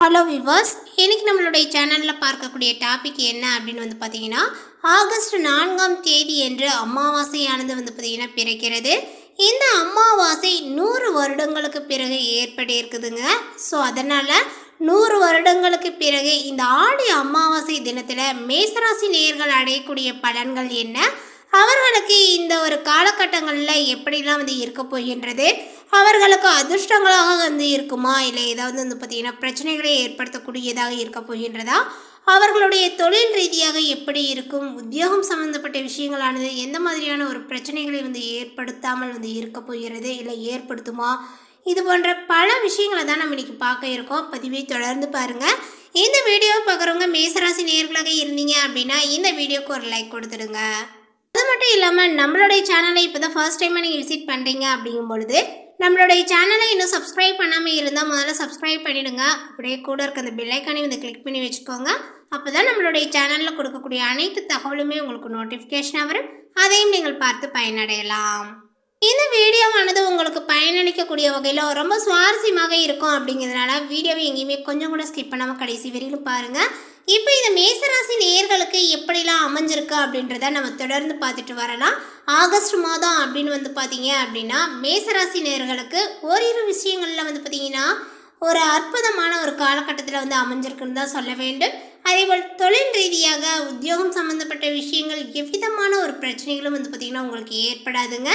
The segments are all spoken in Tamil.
ஹலோ விவர்ஸ் இன்றைக்கி நம்மளுடைய சேனலில் பார்க்கக்கூடிய டாபிக் என்ன அப்படின்னு வந்து பார்த்தீங்கன்னா ஆகஸ்ட் நான்காம் தேதி என்று அமாவாசையானது வந்து பார்த்திங்கன்னா பிறக்கிறது. இந்த அமாவாசை நூறு வருடங்களுக்கு பிறகு ஏற்பட்டு இருக்குதுங்க. ஸோ அதனால் நூறு வருடங்களுக்கு பிறகு இந்த ஆடி அமாவாசை தினத்தில் மேசராசி நேயர்கள் அடையக்கூடிய பலன்கள் என்ன? அவர்களுக்கு இந்த ஒரு காலகட்டங்களில் எப்படிலாம் வந்து இருக்க போகின்றது? அவர்களுக்கு அதிர்ஷ்டங்களாக வந்து இருக்குமா? இல்லை ஏதாவது வந்து பார்த்திங்கன்னா பிரச்சனைகளை ஏற்படுத்தக்கூடியதாக இருக்க போகின்றதா? அவர்களுடைய தொழில் ரீதியாக எப்படி இருக்கும்? உத்தியோகம் சம்பந்தப்பட்ட விஷயங்களானது எந்த மாதிரியான ஒரு பிரச்சனைகளை வந்து ஏற்படுத்தாமல் வந்து இருக்க போகிறது? இல்லை ஏற்படுத்துமா? இது போன்ற பல விஷயங்களை தான் நம்ம இன்னைக்கு பார்க்க இருக்கோம். பதிவை தொடர்ந்து பாருங்கள் இந்த வீடியோவை பார்க்குறவங்க மேசராசி நேர்களாக இருந்தீங்க அப்படின்னா இந்த வீடியோக்கு ஒரு லைக் கொடுத்துடுங்க. அது மட்டும் இல்லாமல் நம்மளுடைய சேனலை இப்போ தான் ஃபர்ஸ்ட் டைமாக நீங்கள் விசிட் பண்ணுறீங்க அப்படிங்கும் பொழுது நம்மளுடைய சேனலை இன்னும் சப்ஸ்கிரைப் பண்ணாமல் இருந்தால் முதல்ல சப்ஸ்கிரைப் பண்ணிவிடுங்க அப்படியே கூட இருக்க அந்த பில்லைக்கானே வந்து கிளிக் பண்ணி வச்சுக்கோங்க. அப்போ தான் நம்மளுடைய சேனலில் கொடுக்கக்கூடிய அனைத்து தகவலுமே உங்களுக்கு நோட்டிஃபிகேஷனாக வரும். அதையும் நீங்கள் பார்த்து பயனடையலாம். இந்த வீடியோவானது உங்களுக்கு பயனளிக்கக்கூடிய வகையில் ரொம்ப சுவாரஸ்யமாக இருக்கும் அப்படிங்கிறதுனால வீடியோவை எங்கேயுமே கொஞ்சம் கூட ஸ்கிப் பண்ணாமல் கடைசி வரையிலும் பாருங்கள் இப்போ இந்த மேசராசி நேர்களுக்கு எப்படிலாம் அமைஞ்சிருக்கு அப்படின்றத நம்ம தொடர்ந்து பார்த்துட்டு வரலாம். ஆகஸ்ட் மாதம் அப்படின்னு வந்து பார்த்தீங்க அப்படின்னா மேசராசி நேயர்களுக்கு ஓரிரு விஷயங்களில் வந்து பார்த்தீங்கன்னா ஒரு அற்புதமான ஒரு காலகட்டத்தில் வந்து அமைஞ்சிருக்குன்னு தான் சொல்ல வேண்டும். அதேபோல் தொழில் ரீதியாக உத்தியோகம் சம்மந்தப்பட்ட விஷயங்கள் எவ்விதமான ஒரு பிரச்சனைகளும் வந்து பார்த்திங்கன்னா உங்களுக்கு ஏற்படாதுங்க.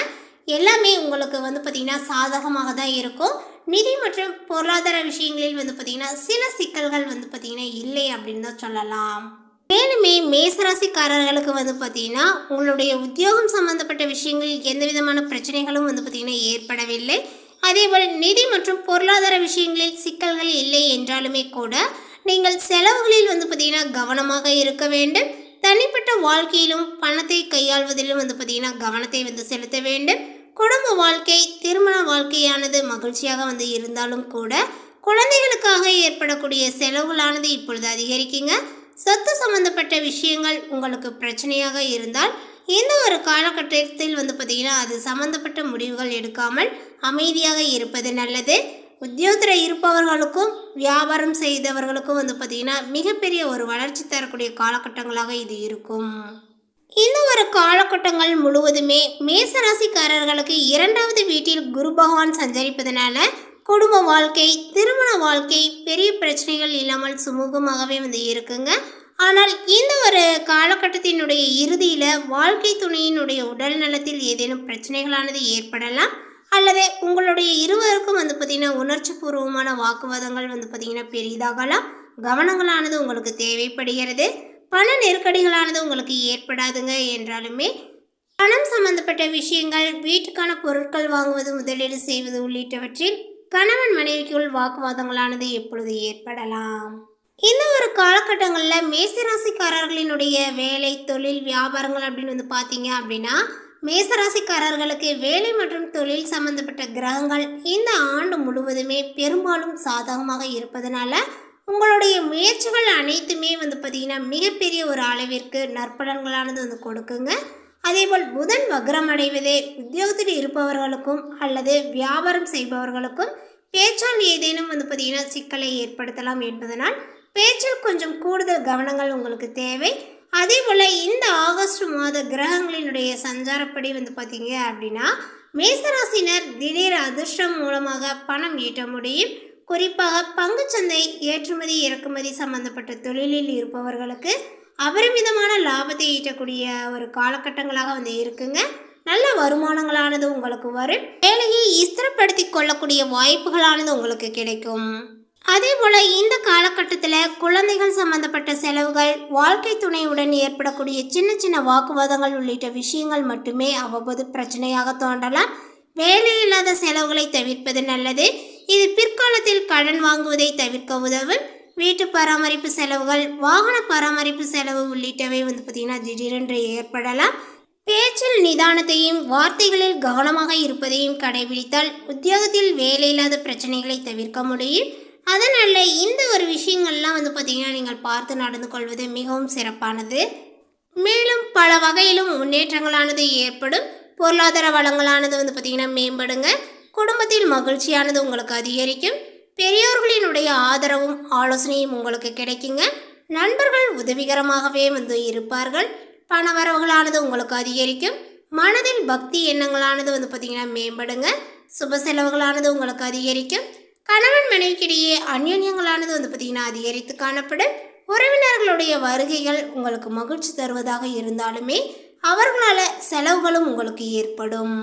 எல்லாமே உங்களுக்கு வந்து பார்த்திங்கன்னா சாதகமாக தான் இருக்கும். நிதி மற்றும் பொருளாதார விஷயங்களில் வந்து பார்த்திங்கன்னா சில சிக்கல்கள் வந்து பார்த்திங்கன்னா இல்லை அப்படின்னு தான் சொல்லலாம். மேலுமே மேசராசிக்காரர்களுக்கு வந்து பார்த்திங்கன்னா உங்களுடைய உத்தியோகம் சம்மந்தப்பட்ட விஷயங்களில் எந்த விதமான பிரச்சனைகளும் வந்து பார்த்திங்கன்னா ஏற்படவில்லை. அதேபோல் நிதி மற்றும் பொருளாதார விஷயங்களில் சிக்கல்கள் இல்லை என்றாலுமே கூட நீங்கள் செலவுகளில் வந்து பார்த்திங்கன்னா கவனமாக இருக்க வேண்டும். தனிப்பட்ட வாழ்க்கையிலும் பணத்தை கையாள்வதிலும் வந்து பார்த்திங்கன்னா கவனத்தை வந்து செலுத்த வேண்டும். குடும்ப வாழ்க்கை திருமண வாழ்க்கையானது மகிழ்ச்சியாக வந்து இருந்தாலும் கூட குழந்தைகளுக்காக ஏற்படக்கூடிய செலவுகளானது இப்பொழுது அதிகரிக்குங்க. சொத்து சம்பந்தப்பட்ட விஷயங்கள் உங்களுக்கு பிரச்சனையாக இருந்தால் இந்த ஒரு காலகட்டத்தில் வந்து பார்த்திங்கன்னா அது சம்பந்தப்பட்ட முடிவுகள் எடுக்காமல் அமைதியாக இருப்பது நல்லது. உத்தியோகத்தில் இருப்பவர்களுக்கும் வியாபாரம் செய்தவர்களுக்கும் வந்து பார்த்திங்கன்னா மிகப்பெரிய ஒரு வளர்ச்சி தரக்கூடிய காலகட்டங்களாக இது இருக்கும். இந்த ஒரு காலகட்டங்கள் முழுவதுமே மேசராசிக்காரர்களுக்கு இரண்டாவது வீட்டில் குரு பகவான் சஞ்சரிப்பதனால குடும்ப வாழ்க்கை திருமண வாழ்க்கை பெரிய பிரச்சனைகள் இல்லாமல் சுமூகமாகவே வந்து இருக்குங்க. ஆனால் இந்த ஒரு காலகட்டத்தினுடைய இறுதியில் வாழ்க்கை துணையினுடைய உடல் நலத்தில் ஏதேனும் பிரச்சனைகளானது ஏற்படலாம். அல்லது உங்களுடைய இருவருக்கும் வந்து பார்த்திங்கன்னா உணர்ச்சி பூர்வமான வாக்குவாதங்கள் வந்து பார்த்திங்கன்னா பெரிதாகலாம். கவனங்களானது உங்களுக்கு தேவைப்படுகிறது. பண நெருக்கடிகளானது உங்களுக்கு ஏற்படாதுங்க என்றாலுமே பணம் சம்பந்தப்பட்ட விஷயங்கள் வீட்டுக்கான பொருட்கள் வாங்குவது முதலீடு செய்வது உள்ளிட்டவற்றில் கணவன் மனைவிக்குள் வாக்குவாதங்களானது எப்பொழுது ஏற்படலாம்? இந்த ஒரு காலகட்டங்களில் மேசராசிக்காரர்களினுடைய வேலை தொழில் வியாபாரங்கள் அப்படின்னு வந்து பார்த்தீங்க அப்படின்னா மேசராசிக்காரர்களுக்கு வேலை மற்றும் தொழில் சம்பந்தப்பட்ட கிரகங்கள் இந்த ஆண்டு முழுவதுமே பெரும்பாலும் சாதகமாக இருப்பதனால உங்களுடைய முயற்சிகள் அனைத்துமே வந்து பார்த்திங்கன்னா மிகப்பெரிய ஒரு அளவிற்கு நற்பலன்களானது வந்து கொடுக்குங்க. அதேபோல் புதன் வக்ரம் அடைவதே உத்தியோகத்தில் இருப்பவர்களுக்கும் அல்லது வியாபாரம் செய்பவர்களுக்கும் பேச்சால் ஏதேனும் வந்து பார்த்திங்கன்னா சிக்கலை ஏற்படுத்தலாம் என்பதனால் பேச்சில் கொஞ்சம் கூடுதல் கவனங்கள் உங்களுக்கு தேவை. அதே போல் இந்த ஆகஸ்ட் மாத கிரகங்களினுடைய சஞ்சாரப்படி வந்து பார்த்தீங்க அப்படின்னா மேசராசினர் திடீர் அதிர்ஷ்டம் மூலமாக பணம் ஈட்ட முடியும். குறிப்பாக பங்குச்சந்தை ஏற்றுமதி இறக்குமதி சம்பந்தப்பட்ட தொழிலில் இருப்பவர்களுக்கு அபரிமிதமான லாபத்தை ஈட்டக்கூடிய ஒரு காலகட்டங்களாக வந்து இருக்குங்க. நல்ல வருமானங்களானது உங்களுக்கு வரும். வேலையை ஸ்திரப்படுத்தி கொள்ளக்கூடிய வாய்ப்புகளானது உங்களுக்கு கிடைக்கும். அதே போல் இந்த காலகட்டத்தில் குழந்தைகள் சம்பந்தப்பட்ட செலவுகள் வாழ்க்கை துணையுடன் ஏற்படக்கூடிய சின்ன சின்ன வாக்குவாதங்கள் உள்ளிட்ட விஷயங்கள் மட்டுமே அவ்வப்போது பிரச்சனையாக தோன்றலாம். வேலையில்லாத செலவுகளை தவிர்ப்பது நல்லது. இது பிற்காலத்தில் கடன் வாங்குவதை தவிர்க்க உதவும். வீட்டு பராமரிப்பு செலவுகள் வாகன பராமரிப்பு செலவு உள்ளிட்டவை வந்து பார்த்திங்கன்னா திடீரென்று ஏற்படலாம். பேச்சில் நிதானத்தையும் வார்த்தைகளில் கவனமாக இருப்பதையும் கடைபிடித்தால் உத்தியோகத்தில் வேலையில்லாத பிரச்சனைகளை தவிர்க்க முடியும். அதனால் இந்த ஒரு விஷயங்கள்லாம் வந்து பார்த்திங்கன்னா நீங்கள் பார்த்து நடந்து கொள்வது மிகவும் சிறப்பானது. மேலும் பல வகையிலும் முன்னேற்றங்களானது ஏற்படும். பொருளாதார வளங்களானது வந்து பார்த்திங்கன்னா மேம்படுங்க. குடும்பத்தில் மகிழ்ச்சியானது உங்களுக்கு அதிகரிக்கும். பெரியோர்களினுடைய ஆதரவும் ஆலோசனையும் உங்களுக்கு கிடைக்குங்க. நண்பர்கள் உதவிகரமாகவே வந்து இருப்பார்கள். பணவரவுகளானது உங்களுக்கு அதிகரிக்கும். மனதில் பக்தி எண்ணங்களானது வந்து பார்த்திங்கன்னா மேம்படுங்க. சுப செலவுகளானது உங்களுக்கு அதிகரிக்கும். கணவன் மனைவிக்கிடையே அந்யோன்யங்களானது வந்து பார்த்திங்கன்னா அதிகரித்து காணப்படும். உறவினர்களுடைய வருகைகள் உங்களுக்கு மகிழ்ச்சி தருவதாக இருந்தாலுமே அவர்களால் செலவுகளும் உங்களுக்கு ஏற்படும்.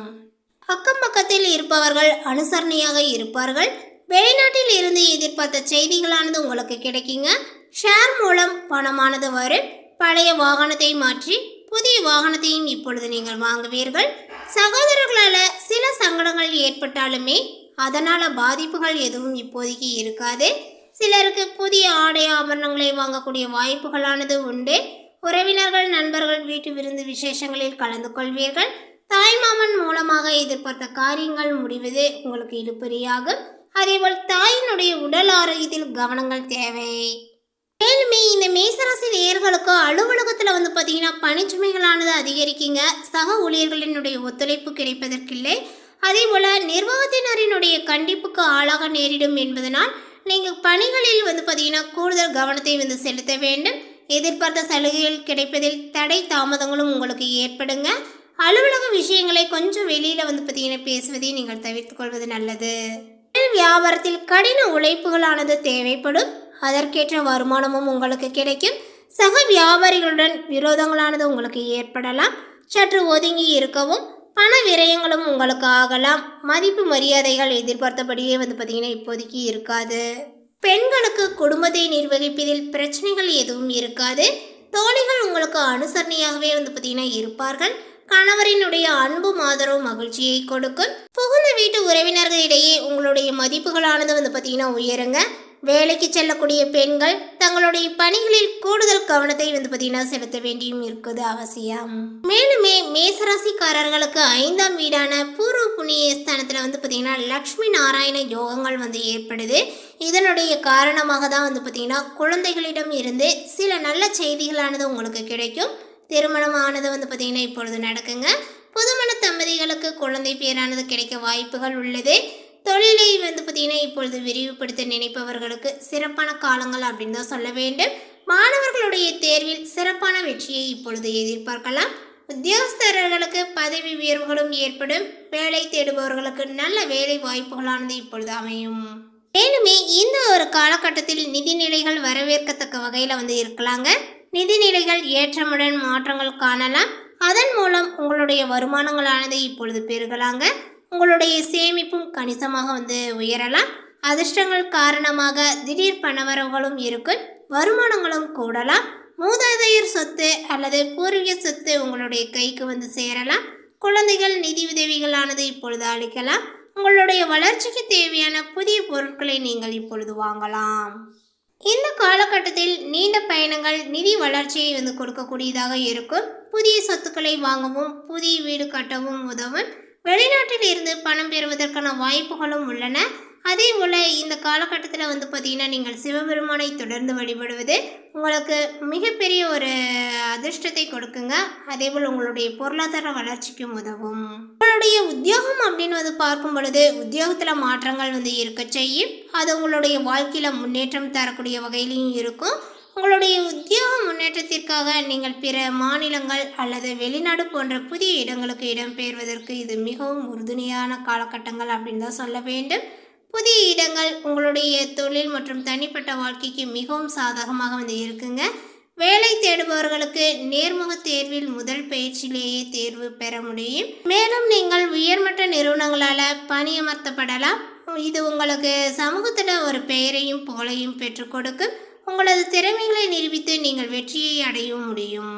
அக்கம் பக்கத்தில் இருப்பவர்கள் அனுசரணையாக இருப்பார்கள். வெளிநாட்டில் இருந்து எதிர்பார்த்த செய்திகளானது உங்களுக்கு கிடைக்குங்க. ஷேர் மூலம் பணமானது வரும் பழைய வாகனத்தை மாற்றி புதிய வாகனத்தையும் இப்பொழுது நீங்கள் வாங்குவீர்கள். சகோதரர்களால் சில சங்கடங்கள் ஏற்பட்டாலுமே அதனால் பாதிப்புகள் எதுவும் இப்போதைக்கு இருக்காது. சிலருக்கு புதிய ஆடை ஆபரணங்களை வாங்கக்கூடிய வாய்ப்புகளானது உண்டு. உறவினர்கள் நண்பர்கள் வீட்டு விருந்து விசேஷங்களில் கலந்து கொள்வீர்கள். தாய்மாமன் மூலமாக எதிர்பார்த்த காரியங்கள் முடிவது உங்களுக்கு இழுப்பறியாகும் அதேபோல் தாயினுடைய உடல் ஆரோக்கியத்தில் கவனங்கள் தேவை. மேலுமே இந்த மேசராசி நேர்களுக்கு அலுவலகத்தில் வந்து பார்த்தீங்கன்னா பணிச்சுமைகளானது அதிகரிக்குங்க. சக ஊழியர்களினுடைய ஒத்துழைப்பு கிடைப்பதற்கில்லை. அதே போல் நிர்வாகத்தினரினுடைய கண்டிப்புக்கு ஆளாக நேரிடும் என்பதனால் நீங்கள் பணிகளில் வந்து பார்த்தீங்கன்னா கூடுதல் கவனத்தை வந்து செலுத்த வேண்டும். எதிர்பார்த்த சலுகைகள் கிடைப்பதில் தடை தாமதங்களும் உங்களுக்கு ஏற்படுங்க. அலுவலக விஷயங்களை கொஞ்சம் வெளியில் வந்து பார்த்தீங்கன்னா பேசுவதை நீங்கள் தவிர்த்து கொள்வது நல்லது. வியாபாரத்தில் கடின உழைப்புகளானது தேவைப்படும். அதற்கேற்ற வருமானமும் உங்களுக்கு கிடைக்கும். சக வியாபாரிகளுடன் விரோதங்களானது உங்களுக்கு ஏற்படலாம். சற்று ஒதுங்கி இருக்கவும் பண விரயங்களும் உங்களுக்கு ஆகலாம். மதிப்பு மரியாதைகள் எதிர்பார்த்தபடியே வந்து பார்த்திங்கன்னா இப்போதைக்கு இருக்காது. பெண்களுக்கு குடும்பத்தை நிர்வகிப்பதில் பிரச்சனைகள் எதுவும் இருக்காது. தோழிகள் உங்களுக்கு அனுசரணையாகவே வந்து பார்த்திங்கன்னா இருப்பார்கள். கணவரினுடைய அன்பும் ஆதரவும் மகிழ்ச்சியை கொடுக்கும். புகுந்த வீட்டு உறவினர்களிடையே உங்களுடைய மதிப்புகளானது வந்து பார்த்தீங்கன்னா உயருங்க. வேலைக்கு செல்லக்கூடிய பெண்கள் தங்களுடைய பணிகளில் கூடுதல் கவனத்தை வந்து பார்த்தீங்கன்னா செலுத்த வேண்டியும் இருக்குது அவசியம். மேலுமே மேசராசிக்காரர்களுக்கு ஐந்தாம் வீடான பூர்வ புண்ணிய ஸ்தானத்தில் வந்து பார்த்தீங்கன்னா லக்ஷ்மி நாராயண யோகங்கள் வந்து ஏற்படுது. இதனுடைய காரணமாக தான் வந்து பார்த்தீங்கன்னா குழந்தைகளிடம் இருந்து சில நல்ல செய்திகளானது உங்களுக்கு கிடைக்கும். திருமணமானது வந்து பார்த்திங்கன்னா இப்பொழுது நடக்குங்க. புதுமண தம்பதிகளுக்கு குழந்தை பேரானது கிடைக்க வாய்ப்புகள் உள்ளது. தொழிலை வந்து பார்த்திங்கன்னா இப்பொழுது விரிவுபடுத்த நினைப்பவர்களுக்கு சிறப்பான காலங்கள் அப்படின்னு தான் சொல்ல வேண்டும். மாணவர்களுடைய தேர்வில் சிறப்பான வெற்றியை இப்பொழுது எதிர்பார்க்கலாம். உத்தியோகஸ்தர்களுக்கு பதவி உயர்வுகளும் ஏற்படும். வேலை தேடுபவர்களுக்கு நல்ல வேலை வாய்ப்புகளானது இப்பொழுது அமையும். மேலுமே இந்த ஒரு காலகட்டத்தில் நிதிநிலைகள் வரவேற்கத்தக்க வகையில் வந்து இருக்கலாங்க. நிதிநிலைகள் ஏற்றமுடன் மாற்றங்கள் காணலாம். அதன் மூலம் உங்களுடைய வருமானங்களானது இப்பொழுது பெருகலாங்க. உங்களுடைய சேமிப்பும் கணிசமாக வந்து உயரலாம். அதிர்ஷ்டங்கள் காரணமாக திடீர் பணவரவுகளும் இருக்கும். வருமானங்களும் கூடலாம். மூதாதையர் சொத்து அல்லது பூர்வீக சொத்து உங்களுடைய கைக்கு வந்து சேரலாம். குழந்தைகள் நிதி உதவிகளானது இப்பொழுது அளிக்கலாம். உங்களுடைய வளர்ச்சிக்கு தேவையான புதிய பொருட்களை நீங்கள் இப்பொழுது வாங்கலாம். இந்த காலகட்டத்தில் நீண்ட பயணங்கள் நிதி வளர்ச்சியை வந்து கொடுக்கக்கூடியதாக இருக்கும். புதிய சொத்துக்களை வாங்கவும் புதிய வீடு கட்டவும் உதவும். வெளிநாட்டில் இருந்து பணம் பெறுவதற்கான வாய்ப்புகளும் உள்ளன. அதே போல் இந்த காலகட்டத்தில் வந்து பார்த்திங்கன்னா நீங்கள் சிவபெருமானை தொடர்ந்து வழிபடுவது உங்களுக்கு மிகப்பெரிய ஒரு அதிர்ஷ்டத்தை கொடுக்குங்க. அதே போல் உங்களுடைய பொருளாதார வளர்ச்சிக்கும் உதவும். உங்களுடைய உத்தியோகம் அப்படின்னு வந்து பார்க்கும் பொழுது உத்தியோகத்தில் மாற்றங்கள் வந்து இருக்க செய்யும். அது உங்களுடைய வாழ்க்கையில் முன்னேற்றம் தரக்கூடிய வகையிலையும் இருக்கும். உங்களுடைய உத்தியோக முன்னேற்றத்திற்காக நீங்கள் பிற மாநிலங்கள் அல்லது வெளிநாடு போன்ற புதிய இடங்களுக்கு இடம்பெயர்வதற்கு இது மிகவும் உறுதுணையான காலகட்டங்கள் அப்படின்னு தான் சொல்ல வேண்டும். புதிய இடங்கள் உங்களுடைய தொழில் மற்றும் தனிப்பட்ட வாழ்க்கைக்கு மிகவும் சாதகமாக வந்து இருக்குங்க. வேலை தேடுபவர்களுக்கு நேர்முக தேர்வில் முதல் பயிற்சியிலேயே தேர்வு பெற முடியும். மேலும் நீங்கள் உயர்மட்ட நிறுவனங்களால் பணியமர்த்தப்படலாம். இது உங்களுக்கு சமூகத்தில் ஒரு பெயரையும் புகழையும் பெற்றுக் கொடுக்கும். உங்களது திறமைகளை நிரூபித்து நீங்கள் வெற்றியை அடையவும் முடியும்.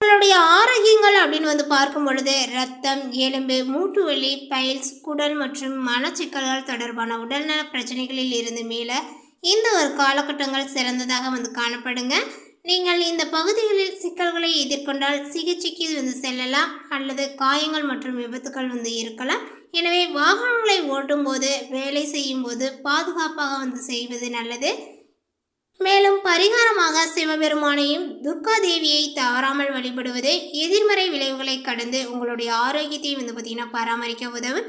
உங்களுடைய ஆரோக்கியங்கள் அப்படின்னு வந்து பார்க்கும் பொழுது ரத்தம் எலும்பு மூட்டு வலி பைல்ஸ் குடல் மற்றும் மனச்சிக்கல்கள் தொடர்பான உடல்நல பிரச்சனைகளில் இருந்து மீள இந்த ஒரு காலகட்டங்கள் சிறந்ததாக வந்து காணப்படுங்க. நீங்கள் இந்த பகுதிகளில் சிக்கல்களை எதிர்கொண்டால் சிகிச்சைக்கு வந்து செல்லலாம் அல்லது காயங்கள் மற்றும் விபத்துக்கள் வந்து இருக்கலாம். எனவே வாகனங்களை ஓட்டும்போது வேலை செய்யும்போது பாதுகாப்பாக வந்து செய்வது நல்லது. மேலும் பரிகாரமாக சிவபெருமானையும் துர்கா தேவியை தவறாமல் வழிபடுவது எதிர்மறை விளைவுகளை கடந்து உங்களுடைய ஆரோக்கியத்தை வந்து பார்த்திங்கன்னா பராமரிக்க உதவும்.